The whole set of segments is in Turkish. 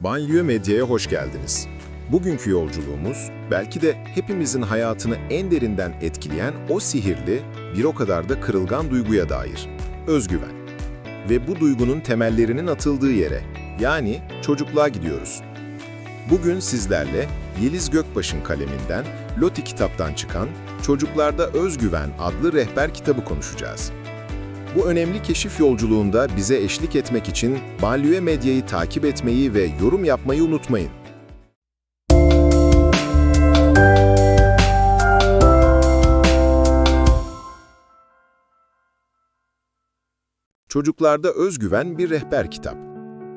Banliyö Medya'ya hoş geldiniz. Bugünkü yolculuğumuz belki de hepimizin hayatını en derinden etkileyen o sihirli, bir o kadar da kırılgan duyguya dair. Özgüven. Ve bu duygunun temellerinin atıldığı yere, yani çocukluğa gidiyoruz. Bugün sizlerle Yeliz Gökbaş'ın kaleminden Loti kitaptan çıkan Çocuklarda Özgüven adlı rehber kitabı konuşacağız. Bu önemli keşif yolculuğunda bize eşlik etmek için Banliyö Medya'yı takip etmeyi ve yorum yapmayı unutmayın. Çocuklarda Özgüven bir rehber kitap.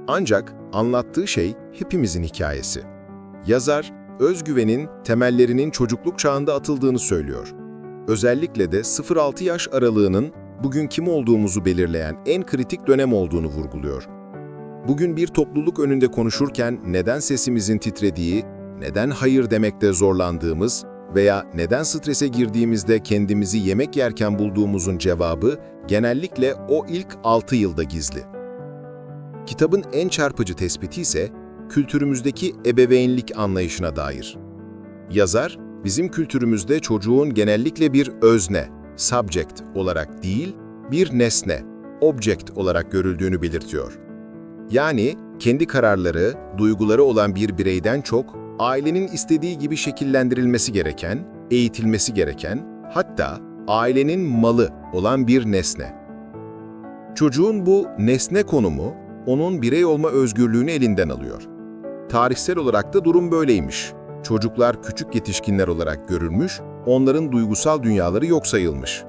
Ancak anlattığı şey hepimizin hikayesi. Yazar, özgüvenin temellerinin çocukluk çağında atıldığını söylüyor. Özellikle de 0-6 yaş aralığının bugün kim olduğumuzu belirleyen en kritik dönem olduğunu vurguluyor. Bugün bir topluluk önünde konuşurken neden sesimizin titrediği, neden hayır demekte zorlandığımız veya neden strese girdiğimizde kendimizi yemek yerken bulduğumuzun cevabı genellikle o ilk 6 yılda gizli. Kitabın en çarpıcı tespiti ise kültürümüzdeki ebeveynlik anlayışına dair. Yazar, bizim kültürümüzde çocuğun genellikle bir özne, subject olarak değil, bir nesne, object olarak görüldüğünü belirtiyor. Yani kendi kararları, duyguları olan bir bireyden çok, ailenin istediği gibi şekillendirilmesi gereken, eğitilmesi gereken, hatta ailenin malı olan bir nesne. Çocuğun bu nesne konumu, onun birey olma özgürlüğünü elinden alıyor. Tarihsel olarak da durum böyleymiş. Çocuklar küçük yetişkinler olarak görülmüş, onların duygusal dünyaları yok sayılmış.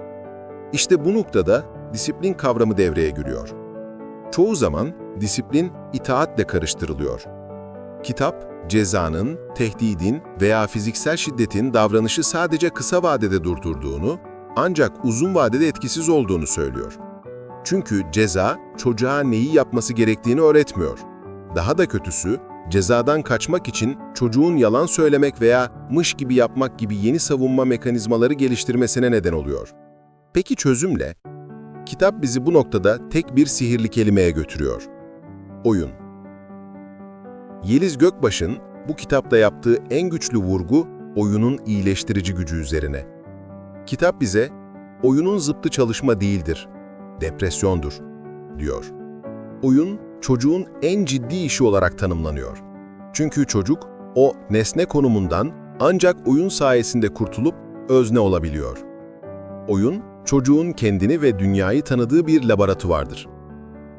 İşte bu noktada disiplin kavramı devreye giriyor. Çoğu zaman disiplin itaatle karıştırılıyor. Kitap, cezanın, tehdidin veya fiziksel şiddetin davranışı sadece kısa vadede durdurduğunu, ancak uzun vadede etkisiz olduğunu söylüyor. Çünkü ceza çocuğa neyi yapması gerektiğini öğretmiyor. Daha da kötüsü, cezadan kaçmak için çocuğun yalan söylemek veya mış gibi yapmak gibi yeni savunma mekanizmaları geliştirmesine neden oluyor. Peki çözümle? Kitap bizi bu noktada tek bir sihirli kelimeye götürüyor. Oyun. Yeliz Gökbaş'ın bu kitapta yaptığı en güçlü vurgu oyunun iyileştirici gücü üzerine. Kitap bize oyunun zıttı çalışma değildir, depresyondur, diyor. Oyun, çocuğun en ciddi işi olarak tanımlanıyor. Çünkü çocuk, o nesne konumundan ancak oyun sayesinde kurtulup özne olabiliyor. Oyun, çocuğun kendini ve dünyayı tanıdığı bir laboratuvardır.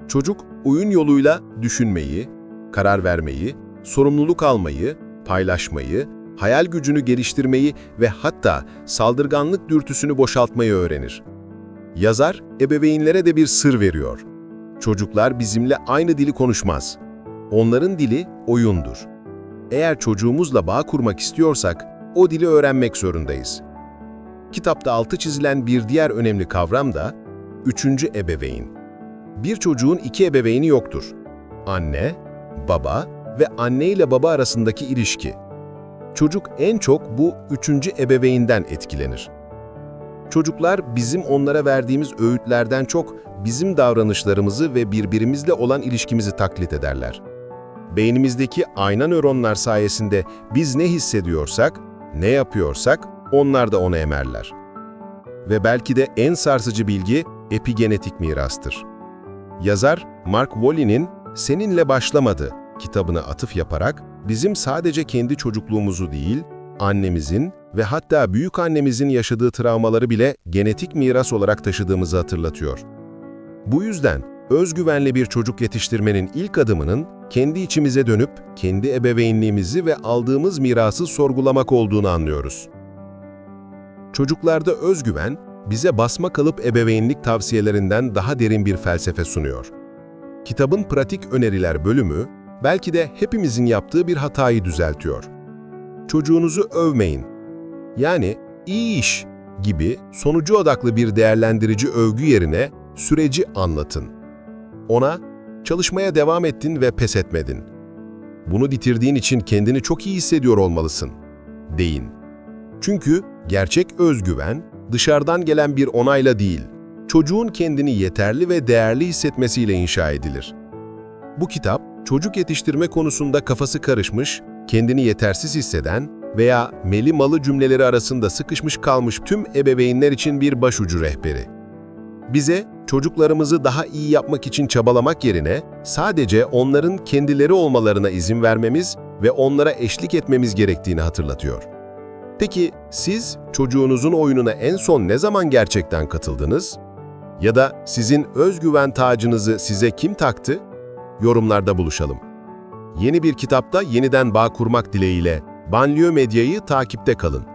Çocuk, oyun yoluyla düşünmeyi, karar vermeyi, sorumluluk almayı, paylaşmayı, hayal gücünü geliştirmeyi ve hatta saldırganlık dürtüsünü boşaltmayı öğrenir. Yazar, ebeveynlere de bir sır veriyor. Çocuklar bizimle aynı dili konuşmaz. Onların dili oyundur. Eğer çocuğumuzla bağ kurmak istiyorsak, o dili öğrenmek zorundayız. Kitapta altı çizilen bir diğer önemli kavram da üçüncü ebeveyn. Bir çocuğun iki ebeveyni yoktur. Anne, baba ve anne ile baba arasındaki ilişki. Çocuk en çok bu üçüncü ebeveynden etkilenir. Çocuklar bizim onlara verdiğimiz öğütlerden çok bizim davranışlarımızı ve birbirimizle olan ilişkimizi taklit ederler. Beynimizdeki ayna nöronlar sayesinde biz ne hissediyorsak, ne yapıyorsak onlar da onu emerler. Ve belki de en sarsıcı bilgi epigenetik mirastır. Yazar Mark Walli'nin Seninle Başlamadı kitabına atıf yaparak bizim sadece kendi çocukluğumuzu değil, annemizin ve hatta büyük annemizin yaşadığı travmaları bile genetik miras olarak taşıdığımızı hatırlatıyor. Bu yüzden özgüvenli bir çocuk yetiştirmenin ilk adımının kendi içimize dönüp kendi ebeveynliğimizi ve aldığımız mirası sorgulamak olduğunu anlıyoruz. Çocuklarda özgüven, bize basma kalıp ebeveynlik tavsiyelerinden daha derin bir felsefe sunuyor. Kitabın pratik öneriler bölümü, belki de hepimizin yaptığı bir hatayı düzeltiyor. Çocuğunuzu övmeyin. Yani iyi iş gibi sonucu odaklı bir değerlendirici övgü yerine süreci anlatın. Ona çalışmaya devam ettin ve pes etmedin. Bunu bitirdiğin için kendini çok iyi hissediyor olmalısın. Deyin. Çünkü gerçek özgüven dışarıdan gelen bir onayla değil, çocuğun kendini yeterli ve değerli hissetmesiyle inşa edilir. Bu kitap, çocuk yetiştirme konusunda kafası karışmış, kendini yetersiz hisseden veya meli malı cümleleri arasında sıkışmış kalmış tüm ebeveynler için bir başucu rehberi. Bize çocuklarımızı daha iyi yapmak için çabalamak yerine sadece onların kendileri olmalarına izin vermemiz ve onlara eşlik etmemiz gerektiğini hatırlatıyor. Peki siz çocuğunuzun oyununa en son ne zaman gerçekten katıldınız? Ya da sizin özgüven tacınızı size kim taktı? Yorumlarda buluşalım. Yeni bir kitapta yeniden bağ kurmak dileğiyle Banliyö Medya'yı takipte kalın.